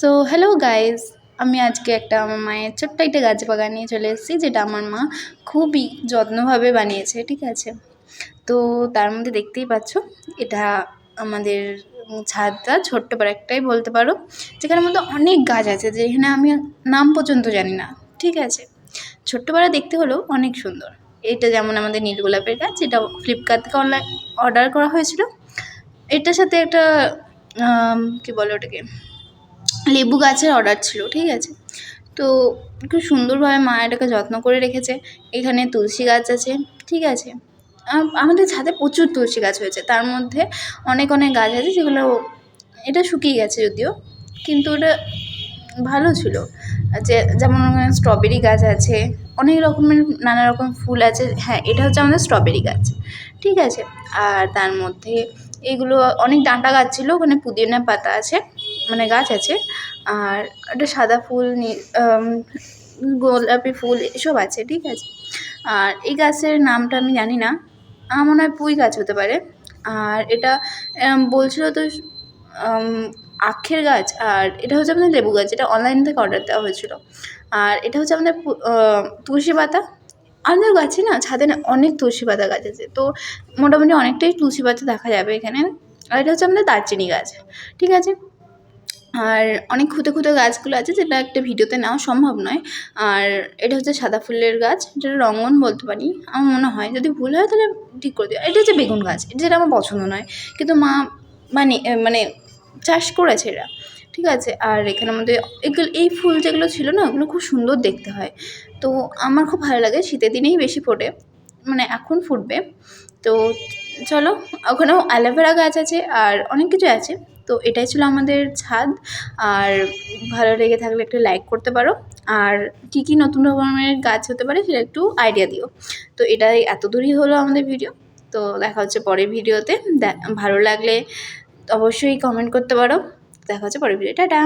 So hello guys আমি আজকে একটা আমার মায়ের ছোট্ট একটা গাছ বাগান নিয়ে চলে এসেছি, যেটা আমার মা খুবই যত্নভাবে বানিয়েছে, ঠিক আছে? তো তার মধ্যে দেখতেই পাচ্ছ, এটা আমাদের ছাদটা ছোট্ট পারে একটাই বলতে পারো, যেখানের মধ্যে অনেক গাছ আছে, যেখানে আমি নাম পর্যন্ত জানি না, ঠিক আছে? ছোট্ট পাড়া দেখতে হলেও অনেক সুন্দর। এটা যেমন আমাদের নীল গোলাপের গাছ এটা ফ্লিপকার্ট থেকে অনলাইন অর্ডার করা হয়েছিল। এটার সাথে একটা কী বলে ওটাকে? লেবু গাছের অর্ডার ছিল, ঠিক আছে? তো খুব সুন্দরভাবে মা এটাকে যত্ন করে রেখেছে। এখানে তুলসী গাছ আছে, ঠিক আছে? আমাদের ছাদে প্রচুর তুলসী গাছ হয়েছে। তার মধ্যে অনেক অনেক গাছ আছে যেগুলো এটা শুকিয়ে গেছে যদিও, কিন্তু ওটা ভালো ছিল। যে, যেমন স্ট্রবেরি গাছ আছে, অনেক রকমের নানা রকম ফুল আছে। হ্যাঁ এটা হচ্ছে আমাদের স্ট্রবেরি গাছ, ঠিক আছে? আর তার মধ্যে এগুলো অনেক ডাঁটা গাছ ছিল, ওখানে পুদিনা পাতা আছে। মানে গাছ আছে, আর একটা সাদা ফুল গোলাপি ফুল এসব আছে, ঠিক আছে? আর এই গাছের নামটা আমি জানি না, আমার মনে হয় পুঁই গাছ হতে পারে। আর এটা বলছিল তো আখের গাছ, আর এটা হচ্ছে আপনার লেবু গাছ এটা অনলাইন থেকে অর্ডার দেওয়া হয়েছিল। আর এটা হচ্ছে পু- তুলসী পাতা। আমাদের গাছে না, ছাদে না অনেক তুলসী পাতা গাছ আছে, তো মোটামুটি অনেকটাই তুলসী পাতা দেখা যাবে এখানে। আর এটা হচ্ছে আমাদের দারচিনি গাছ, ঠিক আছে? আর অনেক খুঁতে খুঁতে গাছগুলো আছে যেটা একটা ভিডিওতে নেওয়া সম্ভব নয়। আর এটা হচ্ছে সাদা ফুলের গাছ, যেটা রঙ্গন বলতে পারি। আমার মনে হয়, যদি ভুল হয় তাহলে ঠিক করে দিও। এটা হচ্ছে বেগুন গাছ, এটা যেটা আমার পছন্দ নয়। কিন্তু মা মানে মানে চাষ করেছে এরা, ঠিক আছে? আর এখানে আমাদের এগুলো, এই ফুল যেগুলো ছিল না, ওগুলো খুব সুন্দর দেখতে হয়। তো আমার খুব ভালো লাগে, শীতের দিনেই বেশি ফোটে মানে এখন ফুটবে। তো চলো, ওখানেও অ্যালোভেরা গাছ আছে আর অনেক কিছু আছে। তো এটাই ছিল আমাদের ছাদ। আর ভালো লেগে থাকলে একটু লাইক করতে পারো। আর কী কী নতুন রকমের গাছ হতে পারে সেটা একটু আইডিয়া দিও। তো এটাই এত দূরই হলো আমাদের ভিডিও তো দেখা হচ্ছে পরের ভিডিওতে ভালো লাগলে অবশ্যই কমেন্ট করতে পারো। দেখা হচ্ছে পরের ভিডিও টাটা!